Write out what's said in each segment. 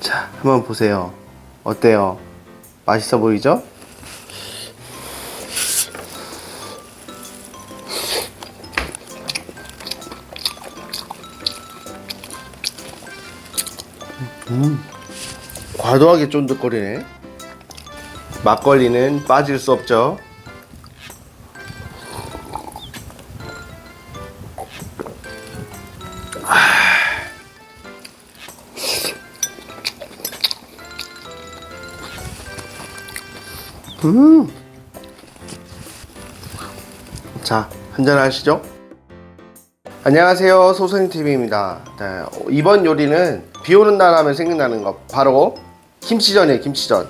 자, 한번 보세요. 어때요? 맛있어 보이죠? 음, 과도하게 쫀득거리네. 막걸리는 빠질 수 없죠. 음. 자, 한잔 하시죠. 안녕하세요. 소선TV입니다. 네, 이번 요리는 비 오는 날 하면 생각나는 것. 바로 김치전이에요, 김치전.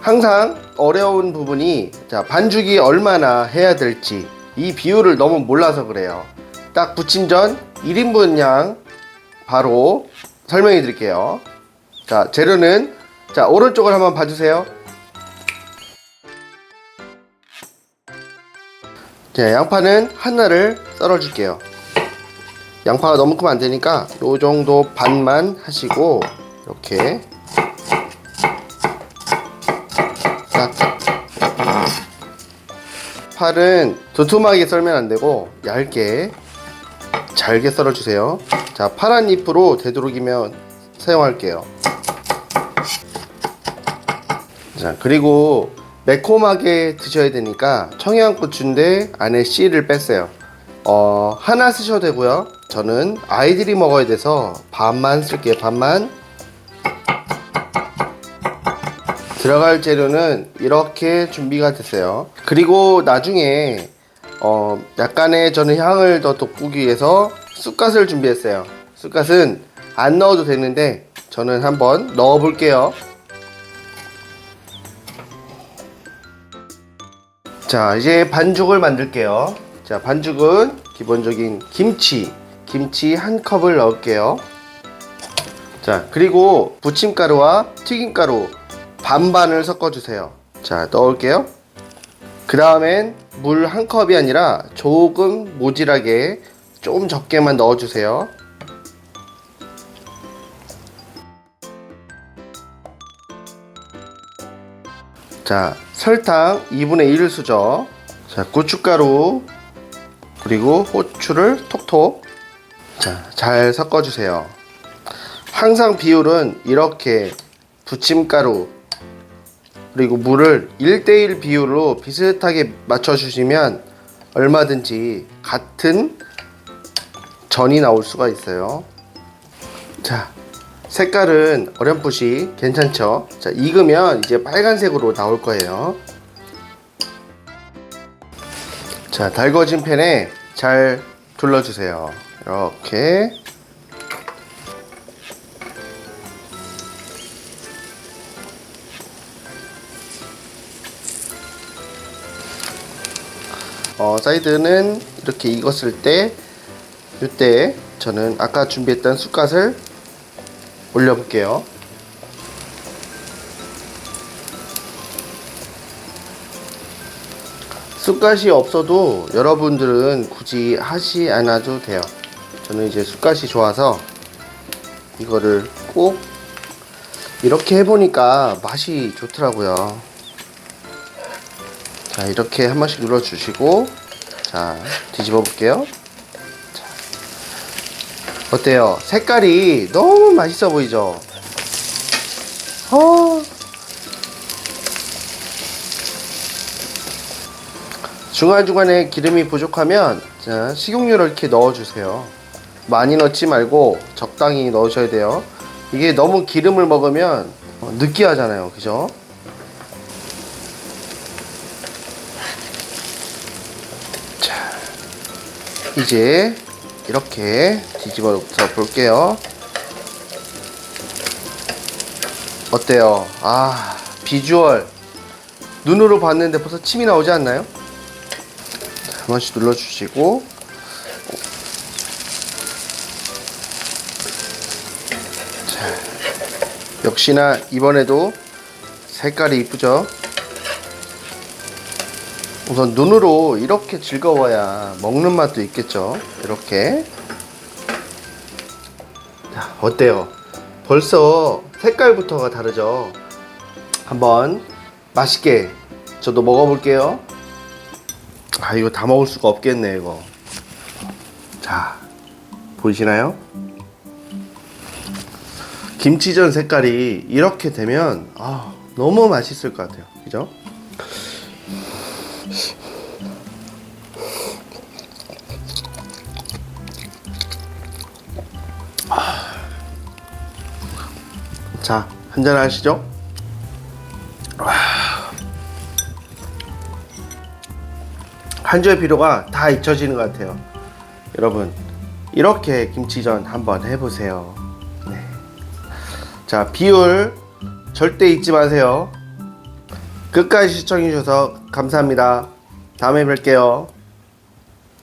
항상 어려운 부분이 자, 반죽이 얼마나 해야 될지 이 비율을 너무 몰라서 그래요. 딱 부침전 1인분 양 바로 설명해 드릴게요. 자, 재료는 자, 오른쪽을 한번 봐주세요. 자, 양파는 하나를 썰어줄게요. 양파가 너무 크면 안 되니까 요 정도 반만 하시고 이렇게 싹. 팔은 두툼하게 썰면 안 되고 얇게 잘게 썰어주세요. 자, 파란 잎으로 되도록이면 사용할게요. 자, 그리고 매콤하게 드셔야 되니까 청양고추인데 안에 씨를 뺐어요. 어, 하나 쓰셔도 되고요. 저는 아이들이 먹어야 돼서 반만 쓸게요. 반만. 들어갈 재료는 이렇게 준비가 됐어요. 그리고 나중에 어, 약간의 저는 향을 더 돋구기 위해서 쑥갓을 준비했어요. 쑥갓은 안 넣어도 되는데 저는 한번 넣어 볼게요. 자 이제 반죽을 만들게요. 자 반죽은 기본적인 김치 김치 한 컵을 넣을게요. 자 그리고 부침가루와 튀김가루 반반을 섞어 주세요. 자 넣을게요. 그 다음엔 물 한 컵이 아니라 조금 모질하게 좀 적게만 넣어 주세요 자, 설탕 2분의 1 수저. 자, 고춧가루. 그리고 호추를 톡톡. 자, 잘 섞어주세요. 항상 비율은 이렇게 부침가루. 그리고 물을 1대1 비율로 비슷하게 맞춰주시면 얼마든지 같은 전이 나올 수가 있어요. 자, 색깔은 어렴풋이 괜찮죠? 자, 익으면 이제 빨간색으로 나올 거예요. 자, 달궈진 팬에 잘 둘러주세요. 이렇게. 어, 사이드는 이렇게 익었을 때, 이때 저는 아까 준비했던 쑥갓을 올려볼게요. 쑥갓이 없어도 여러분들은 굳이 하지 않아도 돼요. 저는 이제 쑥갓이 좋아서 이거를 꼭 이렇게 해보니까 맛이 좋더라고요. 자, 이렇게 한 번씩 눌러주시고, 자, 뒤집어 볼게요. 어때요? 색깔이 너무 맛있어 보이죠? 어. 중간중간에 기름이 부족하면 자, 식용유를 이렇게 넣어주세요. 많이 넣지 말고 적당히 넣으셔야 돼요. 이게 너무 기름을 먹으면 어, 느끼하잖아요. 그죠? 자, 이제 이렇게 뒤집어서 볼게요. 어때요? 아, 비주얼. 눈으로 봤는데 벌써 침이 나오지 않나요? 자, 한 번씩 눌러주시고. 자, 역시나 이번에도 색깔이 이쁘죠? 우선 눈으로 이렇게 즐거워야 먹는 맛도 있겠죠. 이렇게. 자, 어때요? 벌써 색깔부터가 다르죠. 한번 맛있게 저도 먹어볼게요. 아 이거 다 먹을 수가 없겠네 이거. 자 보이시나요? 김치전 색깔이 이렇게 되면 아, 너무 맛있을 것 같아요. 그죠? 자, 한잔 하시죠. 한 주의 피로가 다 잊혀지는 것 같아요. 여러분, 이렇게 김치전 한번 해보세요. 네. 자, 비율 절대 잊지 마세요. 끝까지 시청해주셔서 감사합니다. 다음에 뵐게요.